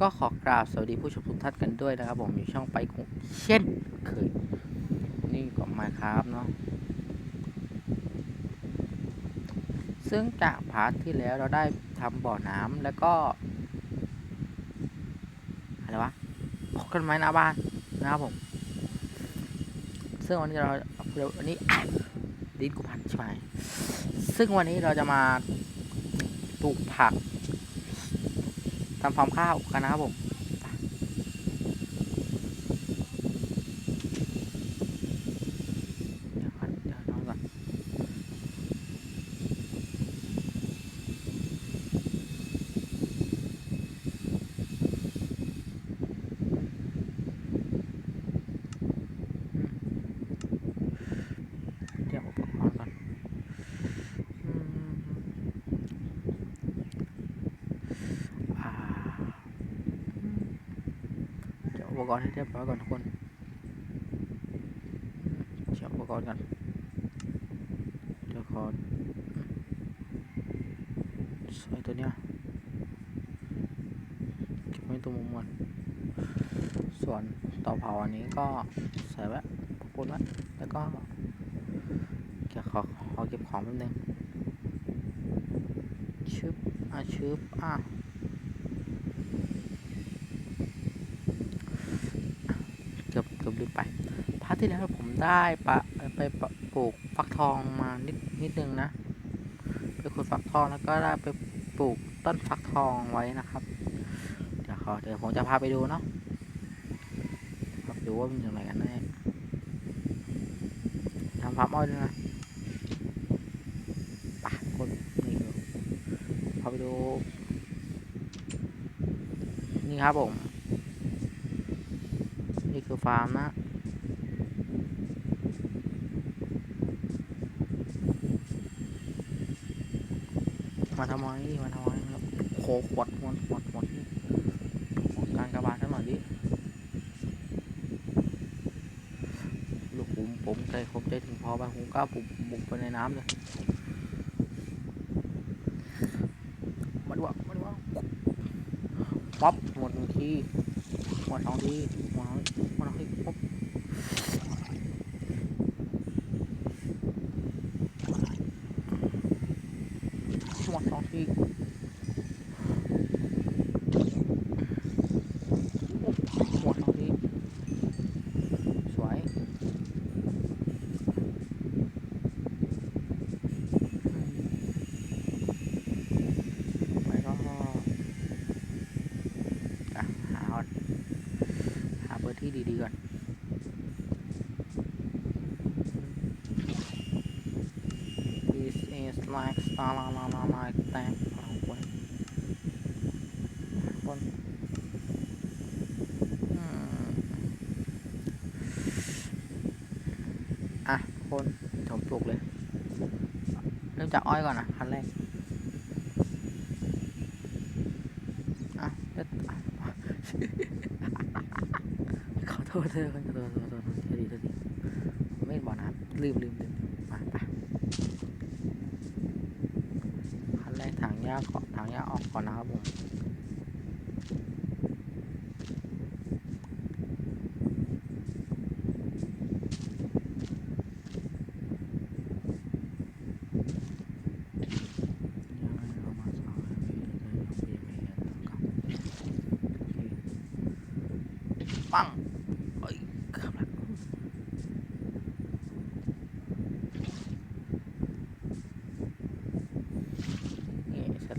ก็ขอกราบสวัสดีผู้ชมทุกท่านกันด้วยนะครับ ผมอยู่ช่องไปคุงเช่นเคย นี่ก็มาครับเนาะซึ่งจากพาร์ทที่แล้วเราได้ทำบ่อน้ำแล้วก็อะไรวะพกกันไม้หน้าบ้านนะครับผม ซึ่งวันนี้เราเดี๋ยววันนี้ดินกูพันใช่ไหมซึ่งวันนี้เราจะมาปลูกผัก ทำฟาร์มข้าวกันนะครับผม เดี๋ยวก่อนเดี๋ยวน้องก่อนเดี๋ยวอุปกรณ์ก่อนอืมอ่าเดี๋ยวอุป กรณ์ให้เรียบร้อยก่อนทุกคนเดี๋ยวอุปกรณ์ก่อนเดี๋ยวขอใส่ตัวเนี้ยเก็บไว้ตรงมุมก่อนส่วนเตาเผาอันนี้ก็ใส่ไว้ปุนไว้แล้วก็เก็บขอขอเก็บของแป๊บนึงชึบอะชึบอะเกือบเกือบลืมไปพาร์ทที่แล้วผม ได้ปะไปปปลูกฟักทองมานิดนิดนึงนะไปขุดฟักทองแล้วก็ได้ไปปลูกต้นฟักทองไว้นะครับ เดี๋ยวขอเดี๋ยวผมจะพาไปดูเนาะพาไปดูว่ามันอยู่ไหนกันแน่ทำฟาร์มอ้อยด้วยนะปะคนนี่ดูพาไปดู นี่ครับผม นี่คือฟาร์มนะ มาทำไมมาทำไมครับโคขวดหมดหมดหมดการกระบาดสักหน่อยดิลูกผมผมใจผมใจถึงพอไปผมกล้าบุกบุกไปในน้ำเลยมาดูว่ามาดูว่าป๊อปหมดหนึ่งทีหมดสองทีหมดสองทีหมดสองทีป๊อปหมดสองทีหมดสองทีสวยไปก็อะหาก่อนหาเบอร์ที่ดีๆก่อน This is like la la la la like that เอาไว้คนอืมอะ คนผมปลูกเลย เริ่มจากอ้อยก่อนนะขั้นแรกอะเด็ดขอโทษเธอขอโทษขอโทษขอโทษเธอดีเธอดีผมไม่บอกนะครับลืมลืมลืมมาไปขั้นแรกถังหญ้าก่อนถังหญ้าออกก่อนนะครับผม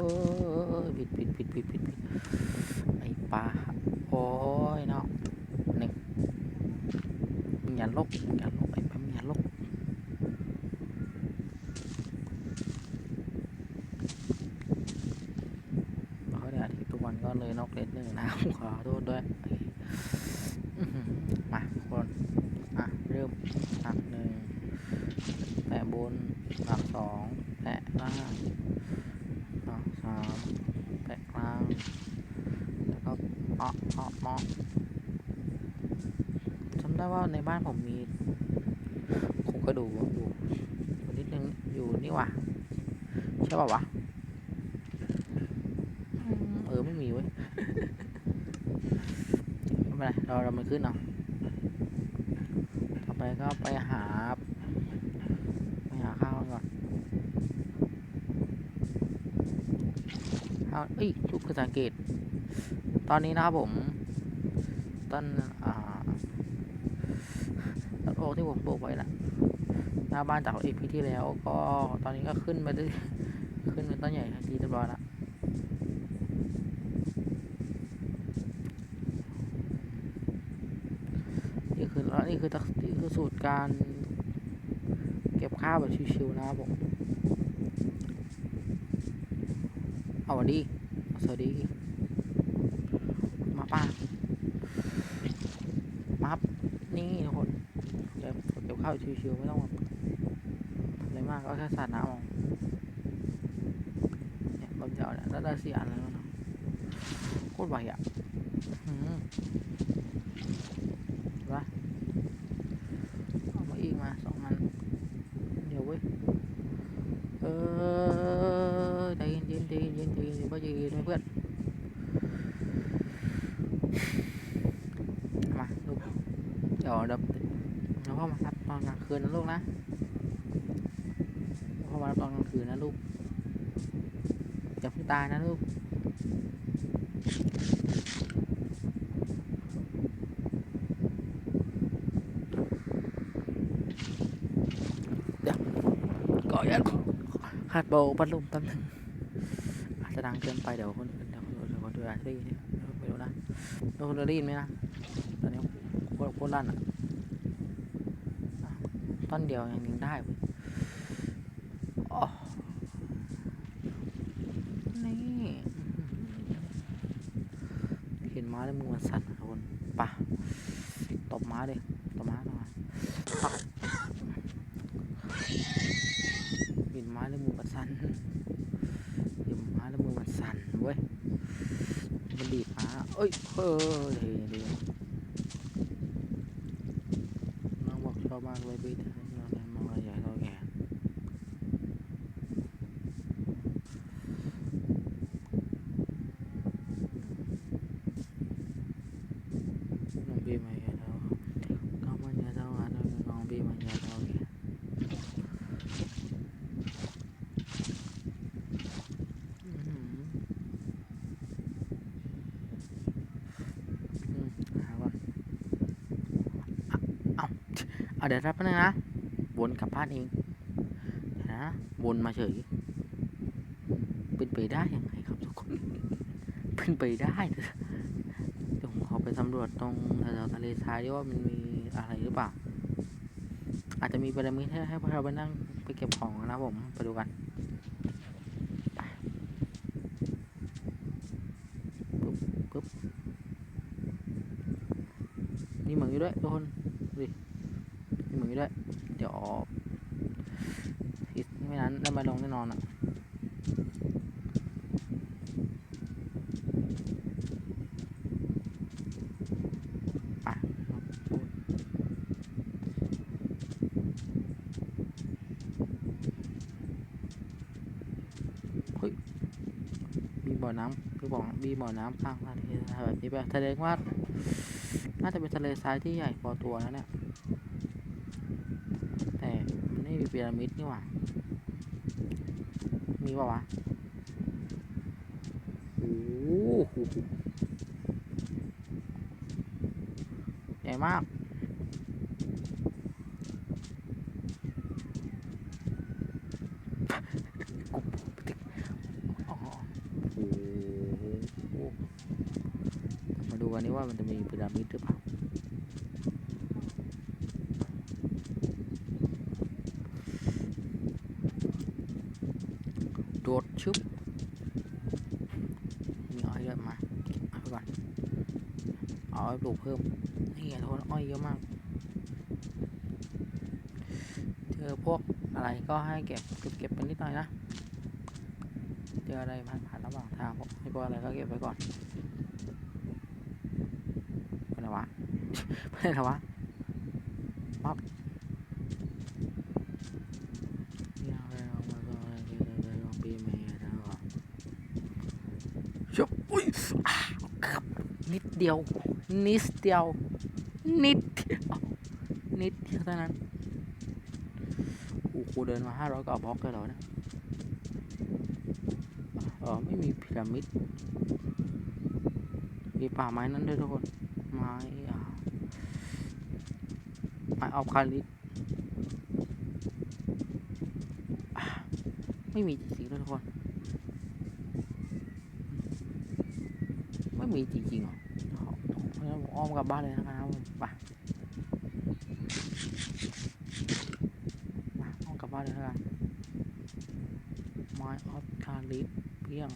อยู่เออผิดผิดผิดผิดผิดผิดไอ้ปลาโอ้ยเนาะนี่อย่าลบอย่าลบไอ้แป๊บ ได้ว่าในบ้านผมมีโครงกระดูกอยู่อยู่นิดนึงอยู่นี่หว่ะ ใช่ป่าวะอืมเออไม่มีเว้ยไม่เป็นไรเราเรามันขึ้นเอาต่อไปก็ไปหาไปหาข้าวก่อนข้าวเอ้ยทุกคนสังเกต ตอนนี้นะครับผมต้นอ่าต้นโอ๊กที่ผมปลูกไว้นะหน้าบ้านจากอีพีที่แล้วก็ตอนนี้ก็ขึ้นมาได้ ขึ้นเป็นต้นใหญ่ทันทีเรียบร้อยแล้วนี่คือแล้วนี่คือตักนี่คือสูตรการ เก็บข้าวแบบชิวๆนะครับผม เอาวันดีสวัสดี มาป้ามาครับนี่ทุกคนเก็บเก็บข้าวชิวๆไม่ต้องแบบอะไรมากก็แค่สาดน้ำเอา เนี่ยบางเจ้าเนี่ยได้ได้สี่อันแล้วนะโคตรไวอะอืมเห็นปะเอามาอีกมาสองอัน เดี๋ยวเว้ย เออใจเย็นใจเย็นใจเย็นใจเย็นใจเย็นนะเพื่อนมาลูกเดี๋ยวเดี๋ยวเราเข้ามารับตอนกลางคืนนะลูกนะเข้ามารับตอนกลางคืนนะลูกอย่าเพิ่ง ตานะลูกเดี๋ยวก่อยันหัดเบาพัดลมแป๊บนึงอาจจะดังเกินไปเดี๋ยวคนเดี๋ยวคนเดี๋ยวคนอื่นอาจจะได้ยินเนี่ยไม่รู้นะเดี๋ยวคนอื่นได้ยินไหมนะตอนนี้โคตรโคตรลั่นอะอะต้นเดียวยังยิงได้เว้ยอ๋อนี่ เห็นม้าเล้วมือมันสั่นทุกคนป่ะตบม้าเลยตบม้าหน่อยปักเห็นม้าเล้วมือมันสั่นเห็นม้าเล้วมือมันสั่นเว้ยมันดีดม้าเอ้ยเฮ้ยเดี๋ยว น้องบอกชอบมากเลยบีแต่นอนในมองอะไรใหญ่เราแก่น้องบีมาใหญ่เราก็มันใหญ่เราอะน้องบีมาใหญ่เราแก่อื้อหืออืมหาก่อน เดี๋ยวรับแป๊บนึงนะ วนกลับบ้านเองนะวนมาเฉย เป็นไปได้ยังไงครับทุกคน เป็นไปได้เดี๋ยวผมขอไปสำรวจตรงแถวทะเลทรายด้วยว่ามันมีอะไรหรือเปล่า อาจจะมีประมิดให้ให้พวกเราไปนั่งไปเก็บของนะผม ไปดูกัน ไปปึ๊บปึ๊บมีเหมือนอยู่ด้วยทุกคนดูดิ มีหมือด้วย เดี๋ยวอีกไม่นั้นได้มาลงแน่นอนอะ ไปเฮ้ย มีบ่อ น้ำคือบอกมีบ่อน้ำข้างทะเลทรายแบบนี้ไปแสดงว่า น่าจะเป็นทะเลทรายที่ใหญ่พอตัวนะเนี่ย แต่มันไม่มีพีระมิดนี่หว่า มีป่าวะโอ้โหญ่มาก กุ๊บติ๊กอ๋อโอ้โหมา ดูกันนี้ว่ามันจะมีพีระมิดหรือเปล่าโดดชึบมีอ้อยเยอะมาเอาไปก่อนเอาอ้อยปลูกเพิ่มนี่ไงโทนอ้อยเยอะมากเจอพวกอะไรก็ให้เก็บเก็บเก็บไปนิดหน่อยนะเจออะไรผ่านผ่านระหว่างทางพวกไม่พวกอะไรก็เก็บไว้ก่อน ไปไหนวะไปไหนวะปั๊บอยากได้ลองมาก็ได้ได้ลองปีใหม่แล้วอะชุบอุ้ยอะครับนิดเดียว นิดเดียว นิดเดียวนิดเดียวเท่านั้นโอ้โหเดินมาห้าร้อยกว่าบล็อกเลยเหรอเนี่ยเออไม่มีพีระมิดมีป่าไม้นั่นด้วยทุกคน ไม้อ่า ไม้ออฟคาลิสไม่มีจริงๆด้วยทุกคน ไม่มีจริงๆหรอเพราะฉะนั้นผมอ้อมกลับบ้านเลยนะครับมไปมาอ้อมกลับบ้านเลยแล้วกันไม้ออฟคาลิสเพียง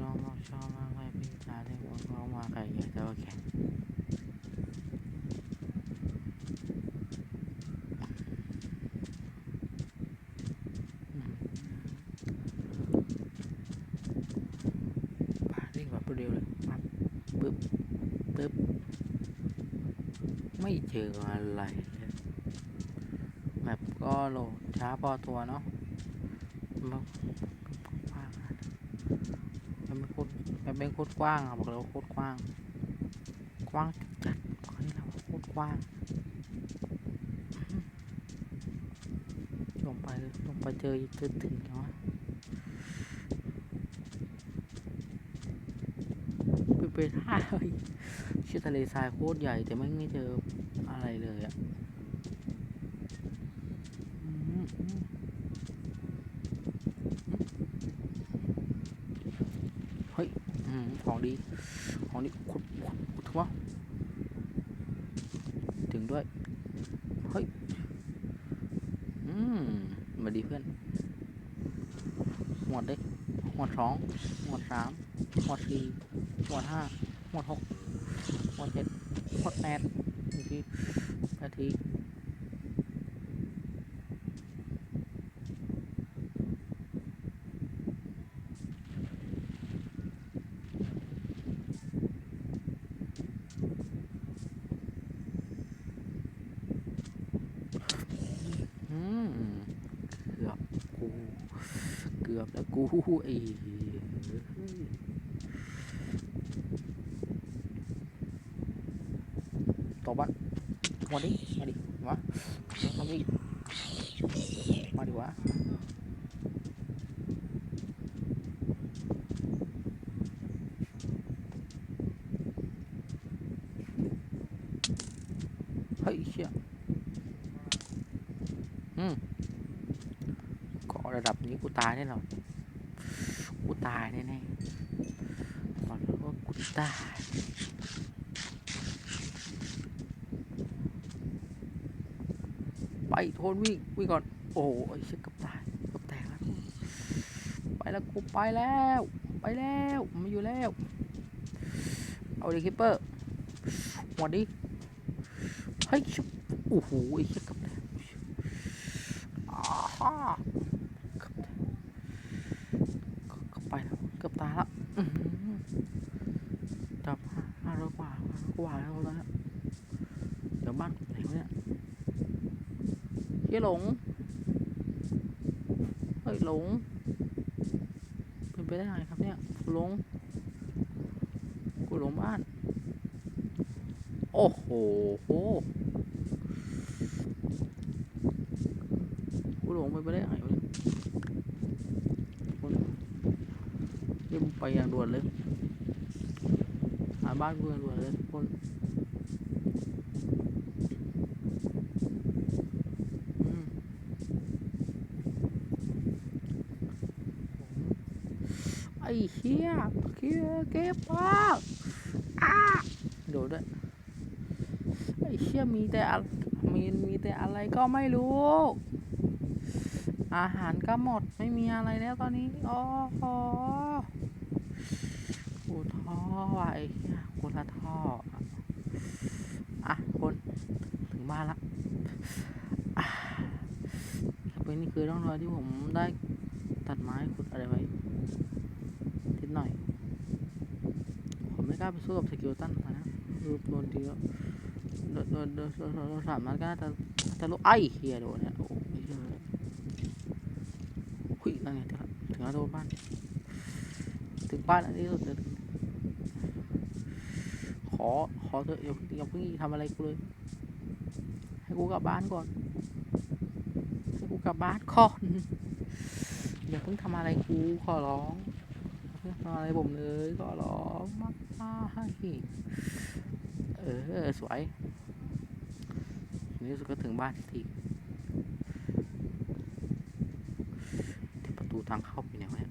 น้องเราชอบมากเลยพี่จ๋าเรียกว่าน้องมาไก่ใหญ่แต่ว่าแข็งอืมป่า เร่งแบบรวดเลยปั๊บปึ๊บปึ๊บไม่เจออะไรเลยแบบก็โหลดช้าพอตัวเนาะมันกว้างมันเป็นโคตรมันเป็นโคตรกว้างอะบอกเลยว่าโคตรกว้าง กว้างจัดบอกให้เราโคตรกว้างลงไปลงไปเจออีกตึ้งตึงเนาะเป็นไปได้เฮ้ยชื่อทะเลทรายโคตรใหญ่แต่ไม่ไม่เจออะไรเลยอะอืมอืมอืมของดี ของดีขุดขุดขุดทั่วถึงด้วย เฮ้ย อืมมาดีเพื่อน หมวดเด็กหมวดสองหมวดสามหมวดสี่หมวดห้าหมวดหก หมดเจ็ดหมดแปดอีกทีแปดทีอืมเกือบกู เกือบแล้วกูไอ้เฮ้ยต่อบ้าน มาดิมาดิมามาดิมาดิวะเฮ้ยเชี่ยอืม เกาะระดับนี้กูตายแน่นอนกูตายแน่ๆบอกเลยว่ากูตายไปโทนวิ่งวิ่งก่อน โอ้โหไอ้เชี่ยเกับตายกับแตกแล้วไปแล้วกูไปแล้ว ไปแล้วมาอยู่แล้ว เอาดิคิปเปอร์หมดดิเฮ้ยชิบโอ้โหไอ้เชี่ยเกับแตกอาฮ่าเกับแตกกับไปแล้วเกับตายละอื้อหือจับห้าร้อยกว่าห้าร้อยกว่าแล้วแล้วนะเดี๋ยวบ้านไหนวะเนี่ย หลง เฮ้ยหลงเป็นไปได้ไงครับเนี่ยหลง กูหลงบ้าน โอ้โหโหกูหลงไปไปได้ไงวะเนี่ยคนนี่มึงไปอย่างด่วนเลย หาบ้านกูอย่างด่วนเลยทุกคนอืมไอ้เหี้ย เหี้ยเก็บมาอ้าโดดด้วยไอ้เชี่ยมีแต่มีมีแต่อะไรก็ไม่รู้ อาหารก็หมดไม่มีอะไรแล้วตอนนี้โอ้โหกูท้อไอ้เหี้ยกูละท้ออะอะคนถึงบ้านละอะครับเป็นนี่คือร่องรอยที่ผมได้ตัดไม้ขุดอะไรไว้นิดหน่อย ผมไม่กล้าไปสู้กับสกิลตันนะรูปโดนทีแล้วโดนโดนโดนโดนสามนัดก็น่าจะน่าจะลุกไอ้เฮียโดนเนี่ยโอ้ยเหี้ยหุยนั่นไงถึงแล้วถึงแล้วโดนบ้าน ถึงบ้านอันนี้สุดเลยขอขอเถอะอย่าเพิ่งอย่าเพิ่งทำอะไรกูเลย ให้กูกลับบ้านก่อน ให้กูกลับบ้านก่อนอย่าเพิ่งทำอะไรกูขอร้อง อย่าเพิ่งทำอะไรผมเลยขอร้องมากมากเออ สวยนี่สุดก็ถึงบ้านทีที่ประตูทางเข้าไปเนี่ยวะเนี่ย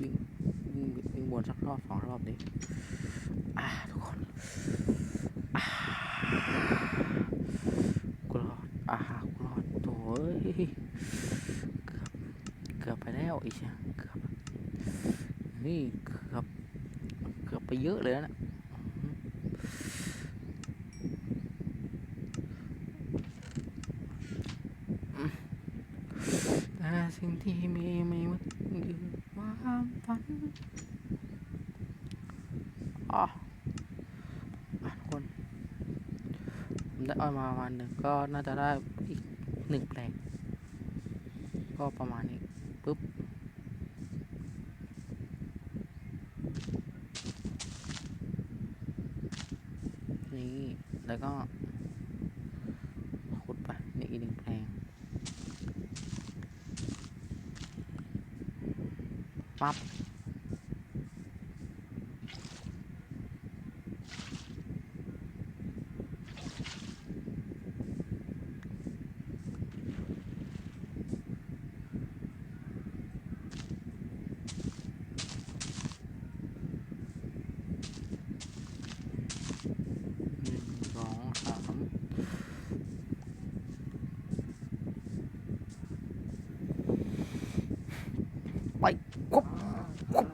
วิ่งวิ่งวิ่งวนสักรอบสองรอบดิอ่าทุกคนอ่ากูรอดอ่ากูรอดโถ่เอ้ยเกือบเกือบไปแล้วไอ้เชี่ยเกือบนี่เกือบ เกือบไปเยอะเลยนะอืมแต่สิ่งที่มีไม่ว่าคือความฝันอ๋ออะทุกคนผมได้เอามาประมาณหนึ่งก็น่าจะได้อีกหนึ่งแปลงก็ประมาณนี้ปุ๊บ นี่ แล้วก็ขุดไปนี่อีกหนึ่งแปลง ปั๊บหนึ่งสองสามไปครบครบ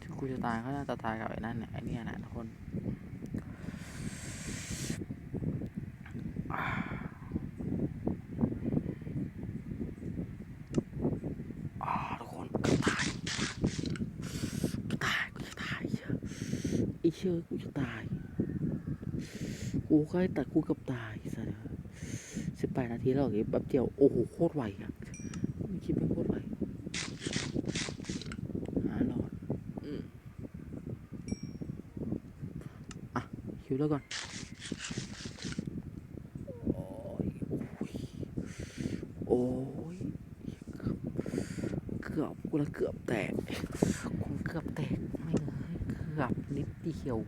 ที่กู จะตายก็น่าจะตายกับไอ้นั่นเนี่ยไอ้นี่นะทุกคนอ่าทุกคนกูตายกูตายกูจะตายเชื่อไอ้เชื่อกูจะตาย กูใกล้แต่กูกับตายซะแล้วสิบแปดนาทีแล้วเหรอแป๊บเดียว โอ้โห โคตรไวอะไม่คิดเป็นโคตรไวหารอดอืมอะ คิวแล้วก่อนโอ้ยโอ้ยเกือบกูละเกือบแตกกูเกือบแตกไม่เลยเกือบนิดเดียว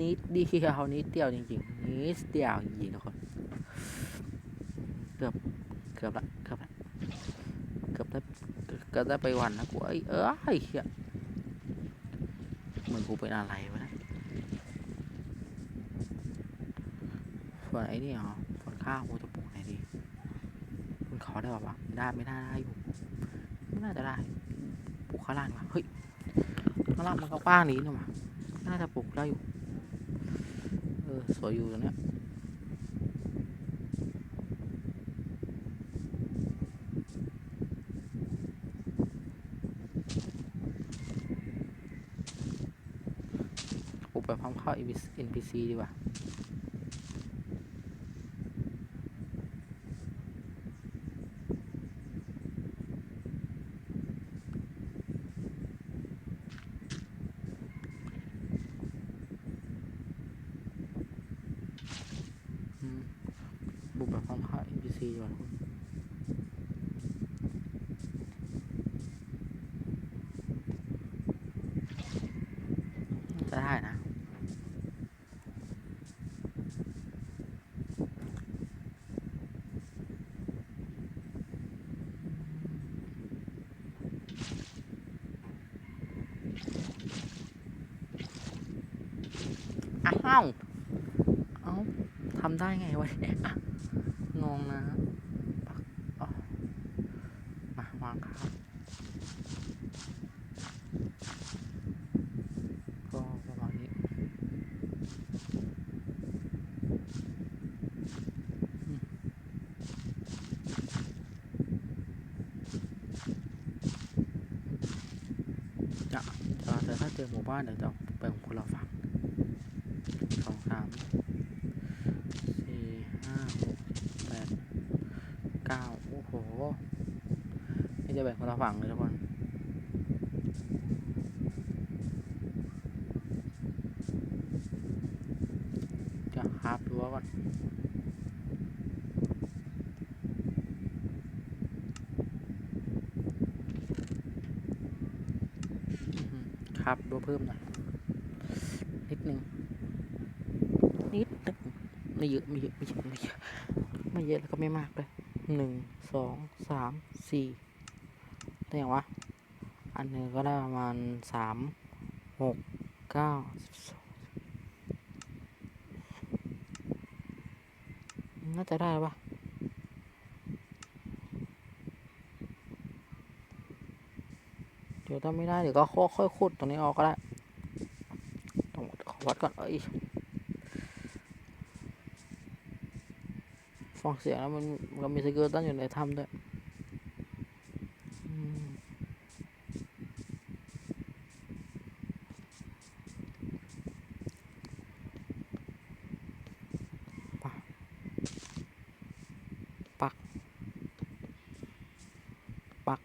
นิดเดียวนิดเดียวจริงๆนิดเดียวจริงๆทุกคนเกือบเกือบละเกือบละเกือบได้เกือบได้ไปวันนะกูไอ้เอ้ยเหี้ยเหมือนกูเป็นอะไรวะเนะส่วน ไอ้นี่เหรอสวนข้าวกูจะปลูกไหนดีคุณขอได้ป่าวะได้ไม่ได้ได้อยู่ไม่น่าจะได้ปลูกข้างล่างว่าเฮ้ยข้างล่างมันก็กว้างนี้นะมาน่าจะปลูกได้อยู่เออสวยอยู่ตรงเนี้ยปลูกไปพร้อมเข้า NPC ดีกว่า อืมบุกแบบพร้อมเข้า NPC ดีกว่าคุณจะได้นะ อ้าว เอ้า ทำได้ไงวะเนี่ยงงนะปักอ๋อมาวางครับก็ประมาณนี้อืม จอหมู่บ้านเดี๋ยวจะไปของคนเราฝั่งสองสามสี่ห้าหกแปดเก้า โอ้โหนี่จะแบ่งคนละฝั่งเลยทุกคนจะคาบรั้วก่อนอื้อหือครับรั้วเพิ่มหน่อยนิดนึงนิดนึงไม่เยอะไม่เยอะไม่เยอะไม่เยอะไม่เยอะแล้วก็ไม่มากเลยหนึ่ง สองสามสี่ได้ยังวะ อันหนึ่งก็ได้ประมาณสามหกเก้าน่าจะได้ปะเดี๋ยวถ้าไม่ได้เดี๋ยวก็ค่อยๆขุดตรงนี้ออกก็ได้ต้องขอวัดก่อนเอ้ย ฟังเสียงแล้วมันมันก็มีสเกิลตันอยู่ในถ้ำด้วยอืม ปัก ปัก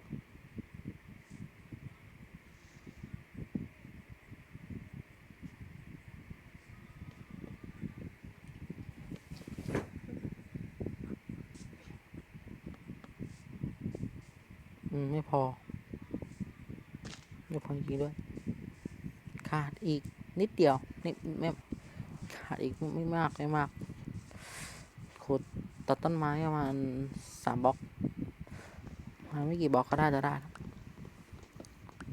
อืม ไม่พอ ไม่พอจริงๆด้วย ขาดอีกนิดเดียวนิดไม่ขาดอีกไม่มากไม่มากขุดตัดต้นไม้ประมาณสามบล็อกประมาณไม่กี่บล็อกก็ได้จะได้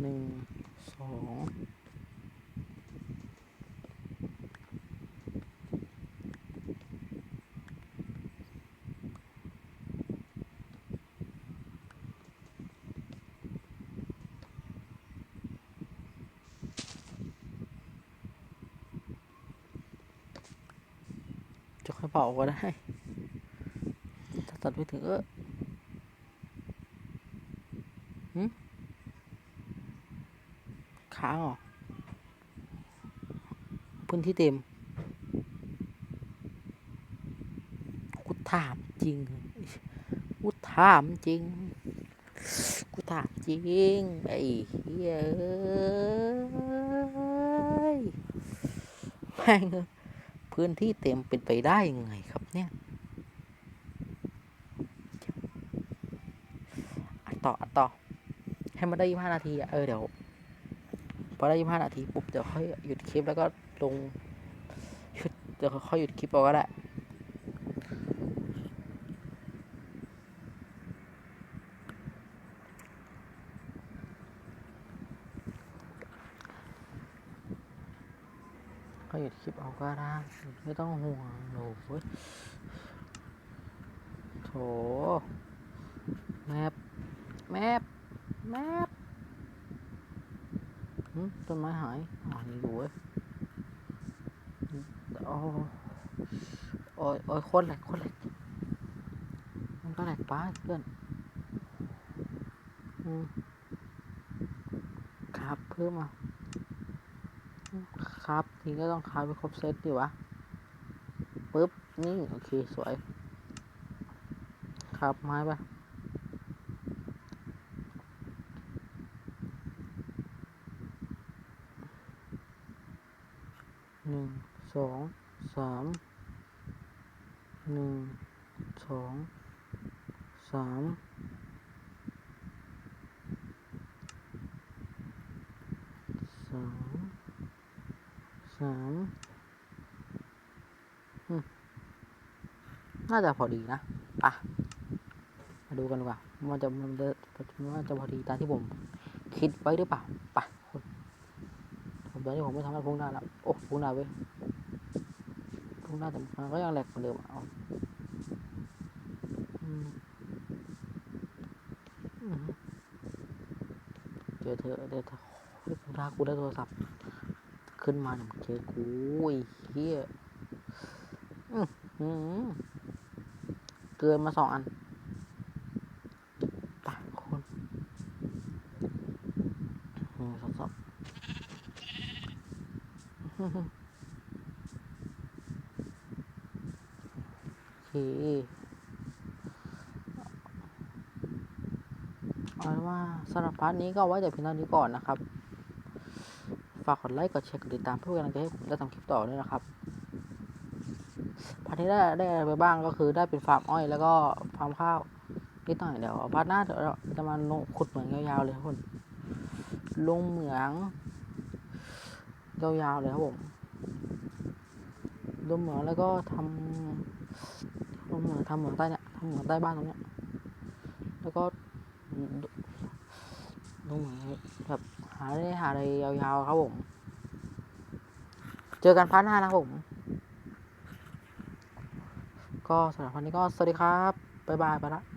หนึ่งสองจะค่อยเผาก็ได้ ถ้าตัดไม่ถึงเออค้างเหรอพื้นที่เต็ม กูถามจริง กูถามจริง กูถามจริง ไอ้เหี้ยแม่ง พื้นที่เต็มเป็นไปได้ยังไงครับเนี่ยอัดต่ออัดต่อ ให้มันได้ยี่ห้านาทีอะเออเดี๋ยวพอได้ยี่ห้านาทีปุ๊บเดี๋ยวค่อยหยุดคลิปแล้วก็ลงหยุดเดี๋ยวค่อยหยุดคลิปเอาก็ได้ ก็หยุดคลิปเอาก็ ไม่ต้องห่วงโอ้ยโถแมปแมปแมปต้นไม้หายอ่านี่ดูเว้ยโอ้โอ้ยโอ้ยโคตรแหลกโคตรแหลกมันก็แหลกป้าเพื่อนอืมครับเพิ่มมาอืมครับทีก็ต้องครับไปครบเซตดิวะ นี่ โอเค สวย ครับ ไม้ปะหนึ่งสองสามหนึ่งสองสามสองสามอืม น่าจะพอดีนะอะมาดูกันดีกว่ามันจะมันจะว่าจะพอดีตามที่ผมคิดไว้หรือเปล่าปคนผมตอนนี้ผมไม่ทำให้พุ่งหน้าแล้วโอ้พุ่งหน้าเว้ยพุ่งหน้าแต่มันก็ยังแหลกเหมือนเดิมอะเอาอืมเดี๋ยวเธอเดี๋ยวเธอเฮ้ยพุ่งหน้ากูได้โทรศัพท์ ขึ้นมาเนี่ยมันเจอกูไอ้เฮียอือหือเกินมาสองอันไปคนหนึ่งสองสองโอเคเอาเป็นว่าสำหรับพาร์ทนี้ก็ไว้แต่เพียงเท่านี้ก่อนนะครับ ฝากกดไลค์ กดแชร์ กดติดตามเพื่อเป็นกำลังใจให้ผมได้ทำคลิปต่อด้วยนะครับาทนี้ได้ได้ไปบ้างก็คือได้เป็นฟาร์มอ้อยแล้วก็ฟาร์มข้าวนิดหน่อยเดี๋ยวพาร์ทหน้าเดี๋ยวเราจะมาลงขุดเหมืองยาวๆเลยครับคุณลงเหมืองยาวๆเลยครับผมลงเหมืองแล้วก็ทำลงเหมืองทำเหมืองใต้เนี่ยทำเหมืองใต้บ้านตรงเนี้ยแล้วก็ลงเหมืองแบบหาได้หาอะไรยาวๆครับผม เจอกันพาร์ทหน้านะครับผม ก็สำหรับวันนี้ก็สวัสดีครับ บ๊ายบายไปละ